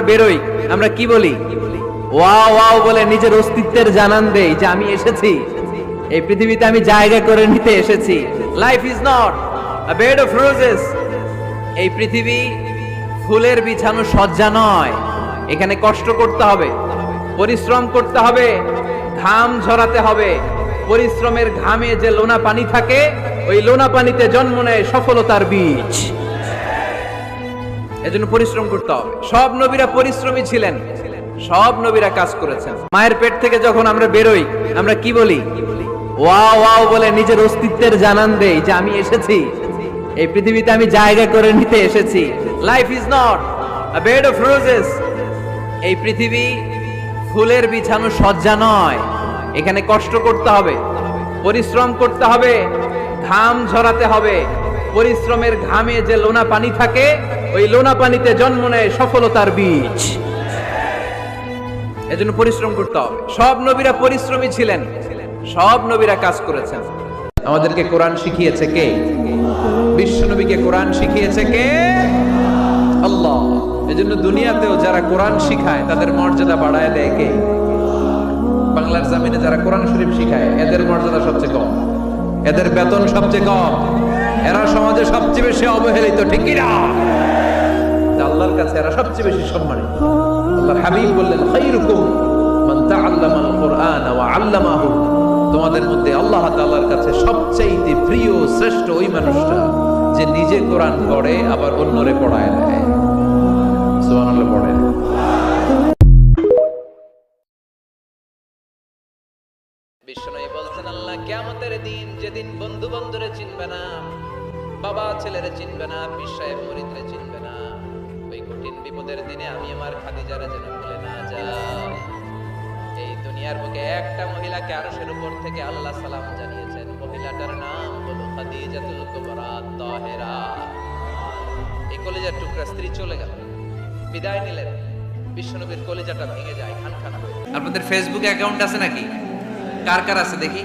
আমরা বেরোই, আমরা কি বলি? ওয়াও ওয়াও বলে নিজের অস্তিত্বের জানান দেই যে আমি এসেছি। এই পৃথিবীতে আমি জায়গা করে নিতে এসেছি। Life is not a bed of roses এই পৃথিবী ফুলের বিছানো সজ্জা নয়। এখানে কষ্ট করতে হবে, পরিশ্রম করতে হবে, ঘাম ঝরাতে হবে। পরিশ্রমের ঘামে যে লোনা পানি থাকে, ওই লোনা পানিতে জন্ম নেয় সফলতার বীজ। এজন্য পরিশ্রম করতে হবে। সব নবীরা পরিশ্রমী ছিলেন। সব নবীরা কাজ করেছেন। মায়ের পেট থেকে যখন আমরা বেরোই, আমরা কি বলি? ওয়াও ওয়াও বলে নিজের অস্তিত্বের জানান দেই যে আমি এসেছি। এই পৃথিবীতে আমি জায়গা করে নিতে এসেছি। Life is not a bed of roses এই পৃথিবী ফুলের বিছানো সজ্জা নয়। এখানে কষ্ট করতে হবে, পরিশ্রম করতে হবে, ঘাম ঝরাতে হবে। পরিশ্রমের ঘামে যে লোনা পানি থাকে, ওই লোনা পানিতে জন্ম নেয় সফলতার বীজ। এজন্য পরিশ্রম করতে হবে। সব নবীরা পরিশ্রমী ছিলেন। সব নবীরা কাজ করেছেন। আমাদেরকে কোরআন শিখিয়েছে কে? বিশ্ব নবীকে কোরআন শিখিয়েছে কে? আল্লাহ। এজন্য দুনিয়াতেও যারা কোরআন শিখায়, তাদের মর্যাদা বাড়ায় দেয় কে? বাংলার জামিনে যারা কোরআন শরীফ শিখায়, এদের মর্যাদা সবচেয়ে কম। এদের বেতন সবচেয়ে কম। এরা সমাজে সবচেয়ে বেশি অবহেলিত, ঠিক না আল্লাহর কাছে এরা সবচেয়ে বেশি সম্মানিত। হাবিব বললেন, খাইরুকুম মান তাআল্লামাল কুরআন ওয়া আল্লামাহু। তোমাদের মধ্যে আল্লাহ তাআলার কাছে সবচেয়ে প্রিয়, শ্রেষ্ঠ ওই মানুষটা যে নিজে কোরআন পড়ে, আবার অন্যরে পড়ায় দেয়। সুবহানাল্লাহ, পড়ে। কিয়ামতের দিন যেদিন বন্ধু বন্ধুরে চিনবে না, বাবা ছেলেরে চিনবে না বিশ্বায় মরিদরে চিনবে না, ওই কঠিন বিপদের দিনে আমি আমার খাদিজারা যেন ভুলে না যাই। এই দুনিয়ার বুকে একটা মহিলাকে আরশের উপর থেকে আল্লাহ সালাম জানিয়েছেন, মহিলাটার নাম হলো খাদিজাতুল কুবরা তাহেরা। এই কলেজার টুকরা স্ত্রী চলে গেল, বিদায় নিলেন, বিশ্বনবীর কলেজাটা ভেঙে যায় খান খান আপনাদের ফেসবুক অ্যাকাউন্ট আছে নাকি? কার কার আছে দেখি?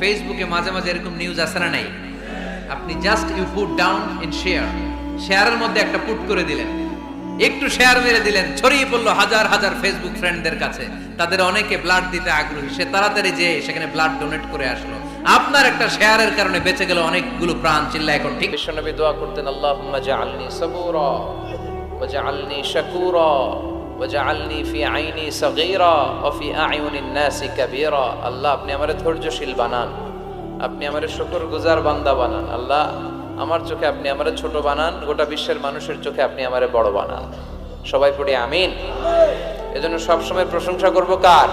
ফেসবুকে মাঝে মাঝে এরকম নিউজ আসে না নাই? আপনি just you put down in share শেয়ারের মধ্যে একটা পুট করে দিলেন। একটু শেয়ার মেরে দিলেন, ছড়িয়ে পড়ল হাজার হাজার ফেসবুক ফ্রেন্ডদের কাছে। তাদের অনেকে ব্লাড দিতে আগ্রহী। সে তাড়াতাড়ি যে সেখানে ব্লাড ডোনেট করে আসলো। আপনার একটা শেয়ারের কারণে বেঁচে গেল অনেকগুলো প্রাণ। চিল্লা, এখন ঠিক। বিশ্বনবী দোয়া করতেন, আল্লাহুম্মা জাআলনি সাবুরা ওয়াজআলনি শাকুরা ওয়াজআলনি ফি আইনি صغيرا ফি আ'য়ুনিন নাসি কাবীরা আল্লাহ, আপনি আমারে ধৈর্যশীল বানান। আপনি আমারে শুকরগুজার বান্দা বানান। আল্লাহ, আমার চোখে আপনি আমারে ছোট বানান, গোটা বিশ্বের মানুষের চোখে আপনি আমারে বড় বানান। সবাই পড়ি আমিন। এজন্য সবসময় প্রশংসা করব কার?